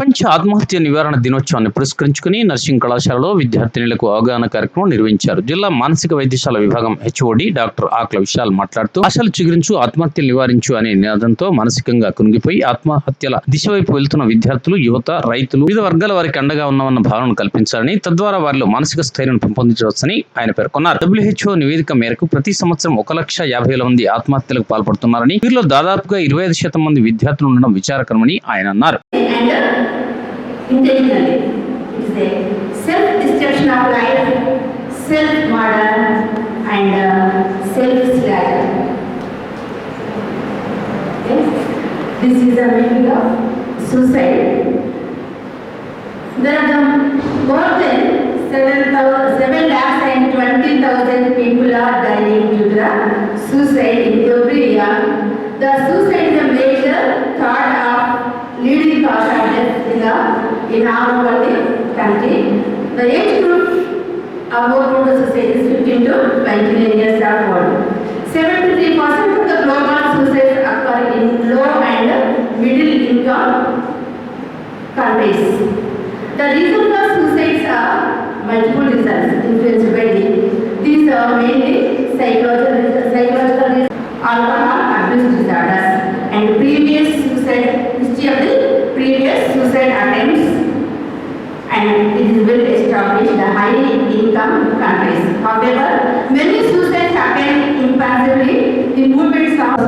ప్రపంచ ఆత్మహత్య నివారణ దినోత్సవాన్ని పురస్కరించుకుని నర్సింగ్ కళాశాలలో విద్యార్థినులకు అవగాహన కార్యక్రమం నిర్వహించారు. జిల్లా మానసిక వైద్యశాల విభాగం హెచ్ఓడి డాక్టర్ ఆకల విశాల్ మాట్లాడుతూ ఆశలు చిగురించు ఆత్మహత్యలు నివారించు అనే నినాదంతో మానసికంగా కునిగిపోయి ఆత్మహత్యల దిశ వైపు వెళ్తున్న విద్యార్థులు యువత రైతులు వివిధ వర్గాల వారికి అండగా ఉన్నామన్న భావనను కల్పించాలని తద్వారా వారిలో మానసిక స్థైర్యం పెంపొందించవచ్చని ఆయన పేర్కొన్నారు. డబ్ల్యూహెచ్ఓ నివేదిక మేరకు ప్రతి సంవత్సరం ఒక లక్ష యాభై వేల మంది ఆత్మహత్యలకు పాల్పడుతున్నారని వీరిలో దాదాపుగా ఇరవై ఐదు శాతం మంది విద్యార్థులు ఉండడం విచారకరమని ఆయన అన్నారు. Intentionally. It's a self-destruction of life, self-murder and uh, self-slaughter. Okay? This is the meaning of suicide. There are more than seven seven lakhs and twenty thousand people are dying due to suicide leading in the in our world country. The age group of more total suicide is fifteen to twenty-nine years of old. Seventy-three percent of the global suicides occur in low and middle income countries. The reason for suicides are multiple reasons influenced by these are mainly psychological, psychological reasons, alcohol and it is well established the high income countries. However, many suicides happen impulsively, the movements of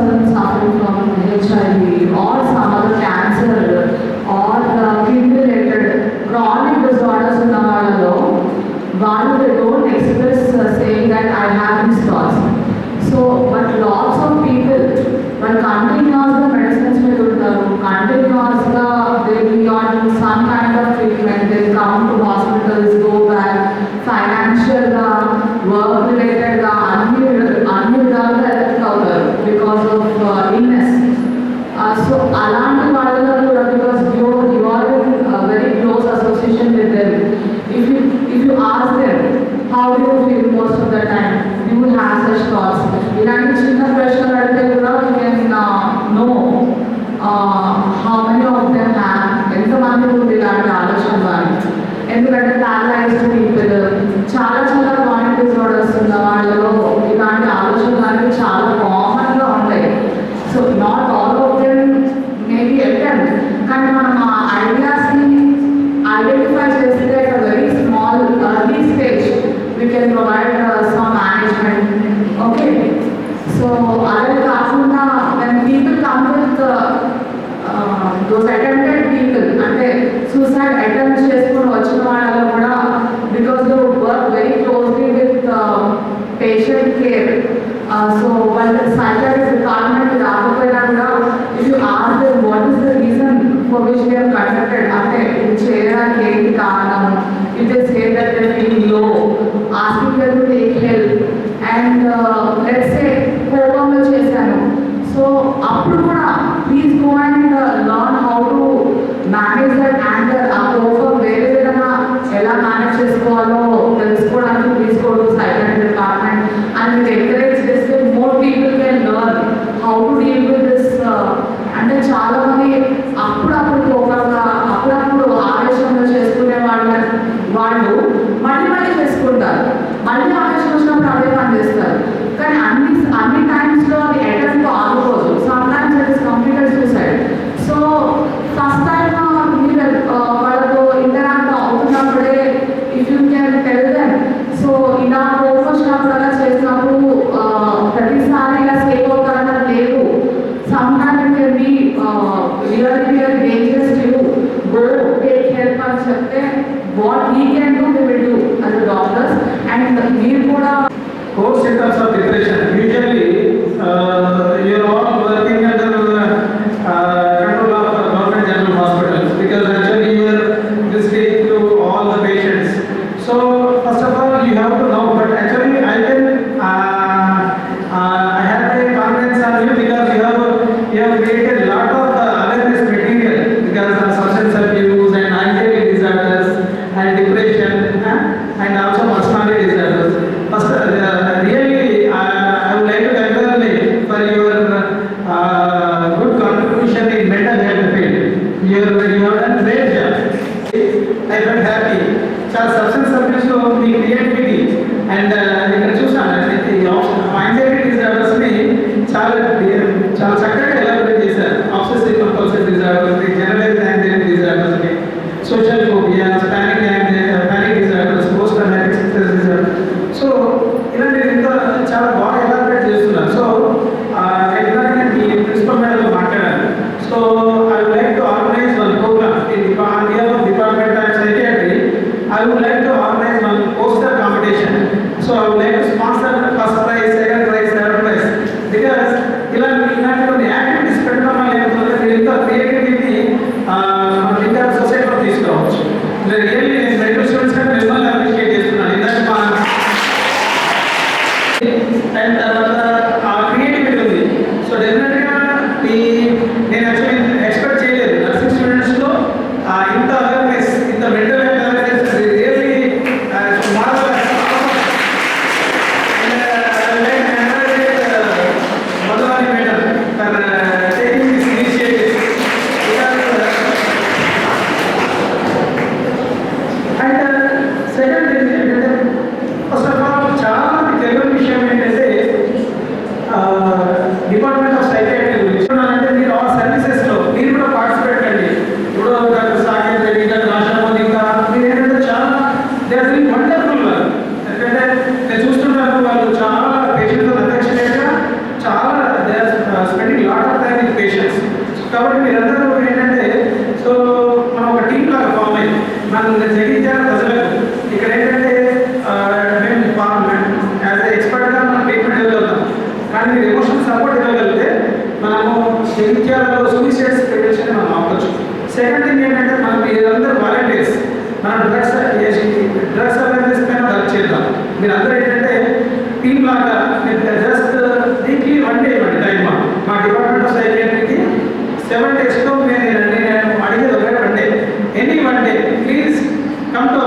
those attempted people అంటే suicide attempt చేసుకొని వచ్చిన వాళ్ళలో కూడా because they work very closely with patient care so వాళ్ళ psychiatrist department రాకపోయినా కూడా if you ask them what is the reason for which they conducted అంటే what we can do we will do as doctors and మీరు కూడా course symptoms of Here the great job. I felt happy. So substance abuse of the creativity and uh, కాబట్టి మీరందరూ ఒకటి ఏంటంటే so మనం ఒక team లాగా ఫామ్ అయ్యి. మనం జగించాల ప్రజలకు ఇక్కడ ఏంటంటే మేము యాజ్ ఎక్స్పర్ట్గా మనం ట్రీట్మెంట్ ఇవ్వగలుగుతాం. కానీ మీరు ఎమోషనల్ సపోర్ట్ ఇవ్వగలిగితే మనము జగించాలలో సూసైడ్స్ ప్రివెన్షన్ మనం అవ్వచ్చు సెకండ్ థింగ్ ఏంటంటే మనం మీరందరూ వాలంటీర్స్ మనం సెవెన్ డేస్లో నేను నేను అడిగేది ఒకటే any one day please come to